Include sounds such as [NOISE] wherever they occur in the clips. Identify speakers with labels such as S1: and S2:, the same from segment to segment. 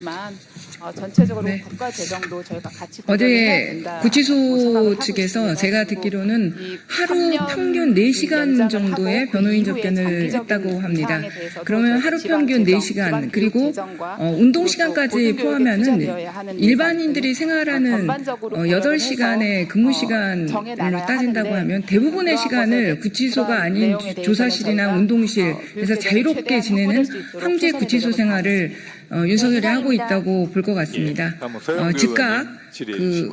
S1: 만 어, 전체적으로
S2: 네.
S1: 국가 재정도 저희가 같이
S2: 어제 구치소
S1: 하고
S2: 측에서. 제가 듣기로는
S1: 이
S2: 하루
S1: 3년
S2: 평균 4시간
S1: 연장을
S2: 정도의 변호인
S1: 그 이후에
S2: 접견을 했다고 합니다. 그러면 하루 평균
S1: 재정,
S2: 4시간
S1: 지방 교육
S2: 그리고 어, 운동 시간까지 포함하면 일반인들이 생활하는 어,
S1: 고려를
S2: 8시간의
S1: 해서,
S2: 근무
S1: 어,
S2: 시간으로 따진다고 하면 대부분의 시간을 구치소가 아닌 조사실이나
S1: 저희가,
S2: 운동실
S1: 어,
S2: 자유롭게 지내는 황제 구치소 생활을 어, 윤석열이
S3: 네,
S2: 하고. 있다고 볼 것 같습니다.
S4: 예,
S2: 어, 즉각 그.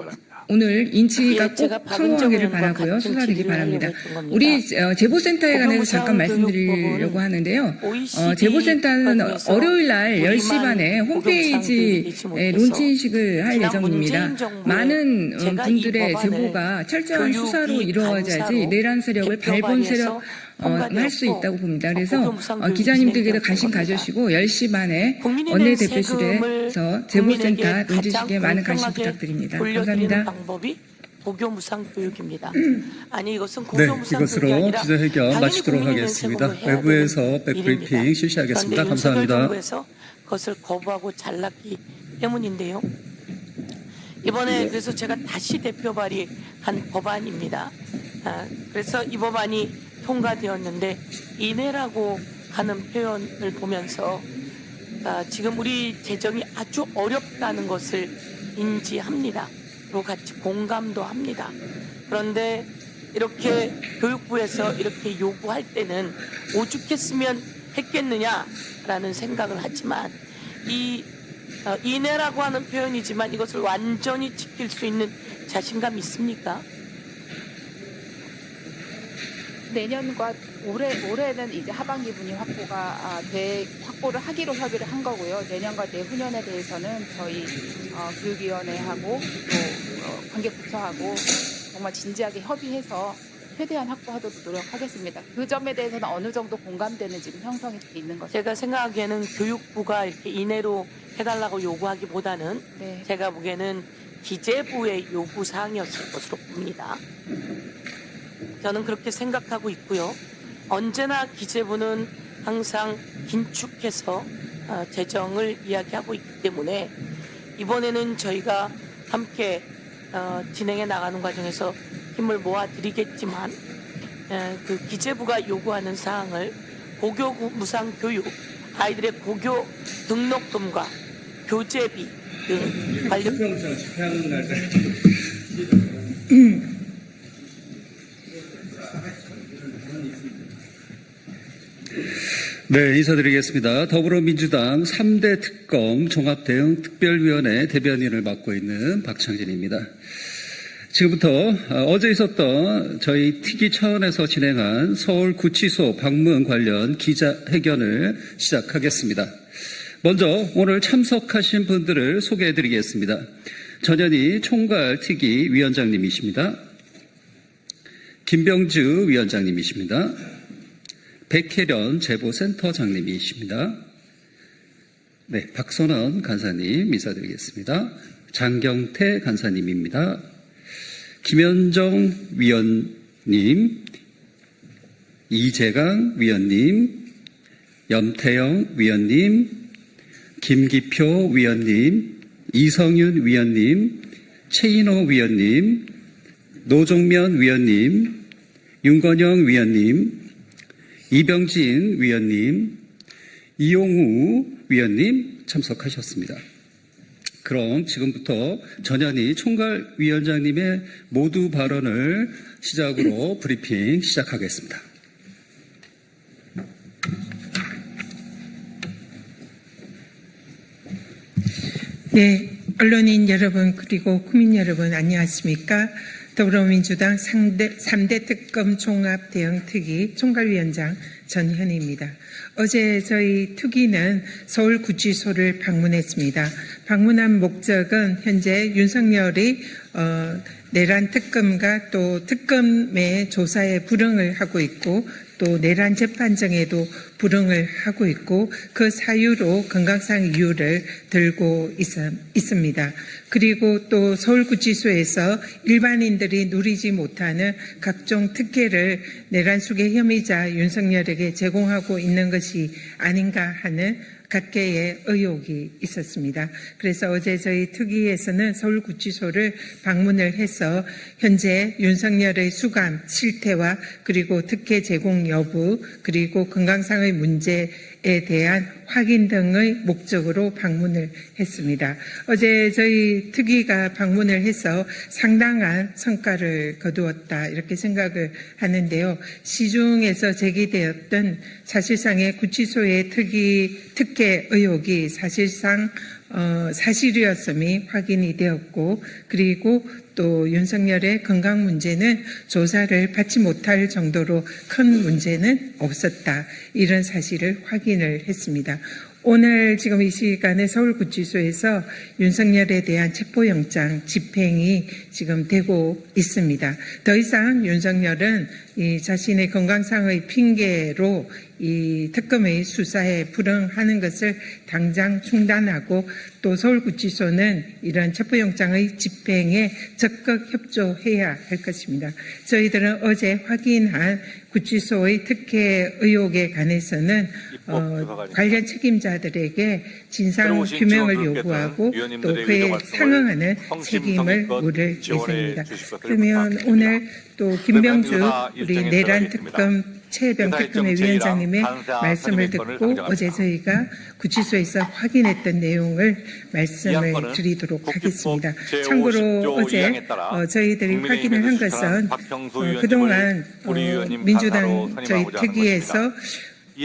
S2: 오늘 인치가
S3: 예,
S2: 꼭 성공하기를
S3: 의원과
S2: 바라고요. 수사되기 바랍니다. 우리 어, 제보센터에 관해서 잠깐 말씀드리려고 하는데요. 어, 제보센터는 월요일 날
S3: 우리만
S2: 10시 반에 홈페이지에 론칭식을 할 예정입니다. 많은 어, 분들의 제보가 철저한 수사로 이루어져야지 내란 세력을 발본 세력 어, 할수
S3: 통과되었고
S2: 있다고 봅니다. 그래서
S3: 고교무상
S2: 어, 기자님들께도 관심. 가져주시고 10시 반에 원내대표실에서
S3: 국민에게
S2: 논지식에 많은 관심 부탁드립니다. 감사합니다.
S3: 방법이 고교 무상 교육입니다. [CLEARS THROAT] 아니 이것은
S5: 네,
S3: 고교무상 교육이
S5: 이것으로
S3: 아니라
S5: 기자회견
S3: 당연히
S5: 마치도록 하겠습니다. 외부에서 백브리핑
S3: 일입니다.
S5: 실시하겠습니다.
S3: 그런데 윤석열
S5: 감사합니다.
S3: 정부에서 그것을 거부하고 잘랐기 때문인데요. 이번에 그래서 제가 다시 대표 발의한 법안입니다. 아, 그래서 이 법안이 통과되었는데 이내라고 하는 표현을 보면서 아, 지금 우리 재정이 아주 어렵다는 것을 인지합니다. 그리고 같이 공감도 합니다. 그런데 이렇게 교육부에서 이렇게 요구할 때는 오죽했으면 했겠느냐라는 생각을 하지만 이 어, 이내라고 하는 표현이지만 이것을 완전히 지킬 수 있는 자신감 있습니까?
S1: 내년과 올해 올해는 이제 하반기 분위 확보가 아, 돼 확보를 하기로 협의를 한 거고요. 내년과 내후년에 대해서는 저희 어, 교육위원회하고 또 어, 관계부처하고 정말 진지하게 협의해서 최대한 확보하도록 노력하겠습니다. 그 점에 대해서는 어느 정도 공감되는 지금 형성이 돼 있는 거죠.
S3: 제가 생각하기에는 교육부가 이렇게 이내로 해달라고 요구하기보다는
S1: 네.
S3: 제가 보기에는 기재부의 요구 사항이었을 것으로 봅니다. 저는 그렇게 생각하고 있고요. 언제나 기재부는 항상 긴축해서 어, 재정을 이야기하고 있기 때문에 이번에는 저희가 함께 어, 진행해 나가는 과정에서 힘을 모아 드리겠지만 에, 그 기재부가 요구하는 사항을 고교 무상 교육 아이들의 고교 등록금과 교재비 등 관련 [CLEARS THROAT]
S5: 네, 인사드리겠습니다. 더불어민주당 3대 특검 종합대응 특별위원회 대변인을 맡고 있는 박창진입니다. 지금부터 어, 어제 있었던 저희 특위 차원에서 진행한 서울 구치소 방문 관련 기자회견을 시작하겠습니다. 먼저 오늘 참석하신 분들을 소개해 드리겠습니다. 전현희 총괄 특위 위원장님이십니다. 김병주 위원장님이십니다. 백혜련 제보센터 장님이십니다. 네, 박선원 간사님 인사드리겠습니다. 장경태 간사님입니다. 김현정 위원님, 이재강 위원님, 염태영 위원님, 김기표 위원님, 이성윤 위원님, 최인호 위원님, 노종면 위원님, 윤건영 위원님, 이병진 위원님, 이용우 위원님 참석하셨습니다. 그럼 지금부터 전현희 총괄위원장님의 모두 발언을 시작으로 [LAUGHS] 브리핑 시작하겠습니다.
S6: 네, 언론인 여러분 그리고 국민 여러분 안녕하십니까? 더불어민주당 상대, 3대 특검 종합 대응 특위 총괄위원장 전현희입니다. 어제 저희 특위는 서울구치소를 방문했습니다. 방문한 목적은 현재 윤석열이 어, 내란 특검과 또 특검의 조사에 불응을 하고 있고 또 내란 재판정에도 불응을 하고 있고 그 사유로 건강상 이유를 들고 있, 있습니다. 그리고 또 서울구치소에서 일반인들이 누리지 못하는 각종 특혜를 내란 속의 혐의자 윤석열에게 제공하고 있는 것이 아닌가 하는 각계의 의혹이 있었습니다. 그래서 어제 저희 특위에서는 서울구치소를 방문을 해서 현재 윤석열의 수감 실태와 그리고 특혜 제공 여부 그리고 건강상의 문제 에 대한 확인 등의 목적으로 방문을 했습니다. 어제 저희 특위가 방문을 해서 상당한 성과를 거두었다 이렇게 생각을 하는데요. 시중에서 제기되었던 사실상의 구치소의 특위 특혜 의혹이 사실상 어, 사실이었음이 확인이 되었고 그리고 또 윤석열의 건강 문제는 조사를 받지 못할 정도로 큰 문제는 없었다. 이런 사실을 확인을 했습니다. 오늘 지금 이 시간에 서울구치소에서 윤석열에 대한 체포영장 집행이 지금 되고 있습니다. 더 이상 윤석열은 이 자신의 건강상의 핑계로 이 특검의 수사에 불응하는 것을 당장 중단하고 또 서울구치소는 이런 체포영장의 집행에 적극 협조해야 할 것입니다. 저희들은 어제 확인한 구치소의 특혜 의혹에 관해서는 어, 관련 책임자들에게 진상 규명을 요구하고 또 그에 상응하는 책임을 물을 예정입니다. 그러면. 오늘 또 김병주 우리 내란. 특검 최병
S4: 의사
S6: 특검의 위원장님의 말씀을 듣고. 어제 저희가 구치소에서 확인했던 내용을
S4: 이
S6: 말씀을 드리도록 하겠습니다.
S4: 제50조
S6: 참고로 어제 어, 저희들이 확인을 한 것은 어, 그동안 어, 민주당 저희 특위에서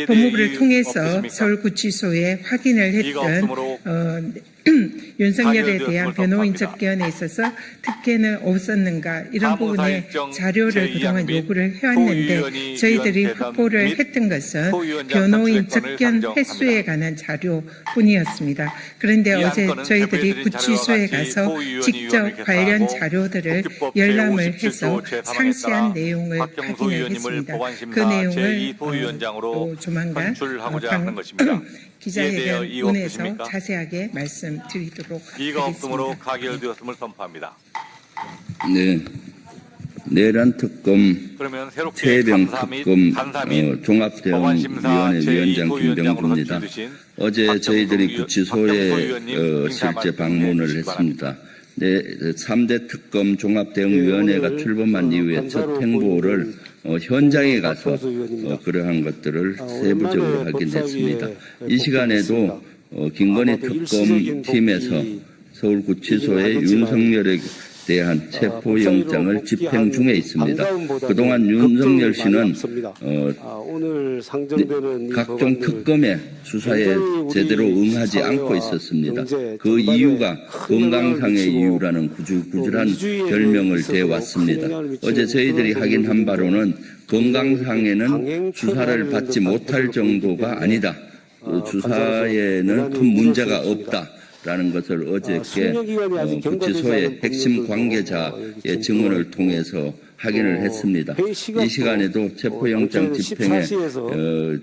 S6: 법무부를 통해서? 서울구치소에 확인을 했던 어, [CLEARS THROAT] 윤석열에
S4: 가결되었음을
S6: 대한 변호인. 접견에 있어서 특혜는 없었는가 이런 부분에 자료를 그동안
S4: 및
S6: 요구를 해왔는데 저희들이 확보를 했던 것은 변호인 접견. 횟수에 관한 자료뿐이었습니다. 그런데
S4: 이
S6: 어제 저희들이 구치소에 가서 직접 관련 자료들을 열람을
S4: 제57조
S6: 해서
S4: 제3항에
S6: 상세한 내용을
S4: 박경수
S6: 확인을
S4: 의원님을
S6: 했습니다.
S4: 보관심사
S6: 그 내용을
S4: 제2
S6: 어, 조만간 [CLEARS THROAT] 기자회견
S4: 없으십니까?
S6: 자세하게 말씀 드리도록
S4: 이의가 없으므로
S6: 하겠습니다.
S4: 가결되었음을 선포합니다.
S7: 네. 내란 특검
S4: 그러면 새롭게
S7: 최병 특검 어, 종합대응위원회 위원장
S4: 제2
S7: 김병주입니다.
S4: 소위원장으로 지으신
S7: 어제 저희들이 구치소에 어, 실제 방문을 했습니다. 네, 3대 특검 종합대응위원회가
S8: 예, 오늘
S7: 출범한
S8: 어,
S7: 이후에 첫 행보를 어, 현장에 가서. 어, 그러한 것들을
S8: 아,
S7: 세부적으로 확인했습니다. 이 시간에도. 어, 김건희
S8: 아마도
S7: 특검
S8: 일시적인
S7: 팀에서
S8: 복귀
S7: 서울구치소에
S8: 이긴 하겠지만
S7: 윤석열에 대한 체포영장을 집행 중에 있습니다. 그동안 윤석열 씨는. 어,
S8: 아,
S7: 각종 특검의 수사에 제대로 응하지 않고 있었습니다. 그 이유가 건강상의 이유라는 구질구질한 별명을 대왔습니다. 어제 저희들이 확인한 바로는 건강상에는 수사를 받지
S8: 좀
S7: 못할 정도가 아니다.
S8: 어,
S7: 주사에는
S8: 간사에서
S7: 큰 문제가 없다라는 것을 어저께
S8: 아직
S7: 어, 구치소의 핵심
S8: 어,
S7: 관계자의 증언을 통해서 확인을
S8: 어,
S7: 했습니다. 이 시간에도 체포영장
S8: 어,
S7: 집행에
S8: 14시에서
S7: 어,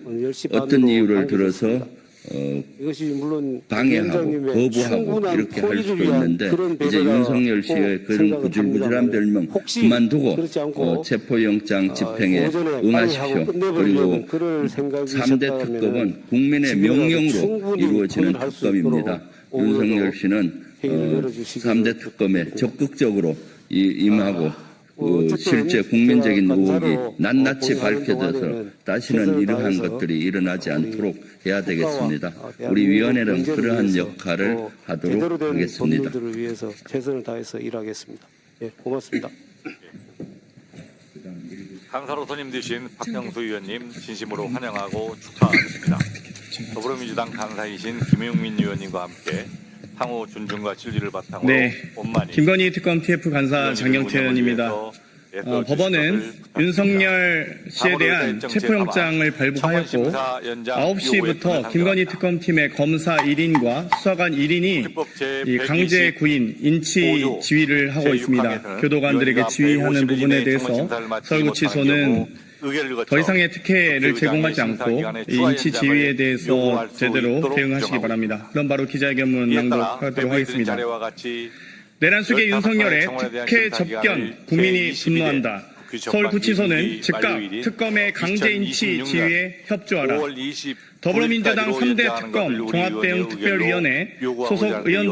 S8: 10시
S7: 어떤 이유를. 들어서 어,
S8: 이것이 물론
S7: 방해하고 거부하고 이렇게 할 수도 있는데 이제 윤석열 씨의
S8: 꼭
S7: 그런 구질구질한 별명 그만두고 어, 체포영장 집행에
S8: 아,
S7: 응하십시오. 그리고
S8: 끝내버리려는 그럴 생각이
S7: 3대
S8: 있었다면은
S7: 특검은 국민의 명령으로 이루어지는 특검입니다. 윤석열 씨는 어,
S8: 열어주시기를
S7: 3대 특검에 적극적으로 이- 임하고 뭐그
S8: 어쨌든
S7: 실제 국민적인 의혹이 낱낱이
S8: 어, 보유하는
S7: 밝혀져서 다시는 이러한 것들이 일어나지 않도록 해야 되겠습니다.
S8: 어,
S7: 우리 위원회는 그러한 역할을
S8: 또
S7: 하도록 하겠습니다.
S8: 법률들을 위해서 최선을 다해서 일하겠습니다. 예, 고맙습니다.
S4: 강사로 선임되신 박형수 의원님 진심으로 환영하고 축하드립니다. 더불어민주당 강사이신 김용민 의원님과 함께 상호 존중과 진리를 바탕으로
S9: 네.
S4: 원만히
S9: 김건희 특검 TF 간사 장경태 의원입니다. 어, 법원은 윤석열 씨에 대한 체포영장을 발부하였고 9시부터 김건희 특검팀의 검사 1인과 수사관 1인이 이 강제 구인, 인치 지휘를 하고 있습니다. 교도관들에게 지휘하는 부분에 대해서 서울구치소는 더 이상의 특혜를 제공하지 않고 이 인치 지휘에 대해서 제대로 대응하시기 바랍니다. 그럼 바로 기자회견문 낭독하도록 하겠습니다.
S4: 자료와 같이
S9: 내란 속의
S4: 15
S9: 윤석열의 특혜 접견 국민이
S4: 제22대
S9: 분노한다.
S4: 그
S9: 서울구치소는 즉각 특검의 강제 인치
S4: 2026년
S9: 지휘에 협조하라.
S4: 5월 20
S9: 더불어민주당
S4: 구일까지로
S9: 3대
S4: 연장하는
S9: 특검
S4: 것을 우리
S9: 종합대응
S4: 의원의
S9: 특별위원회
S4: 의견으로 요구하고자
S9: 소속 의원들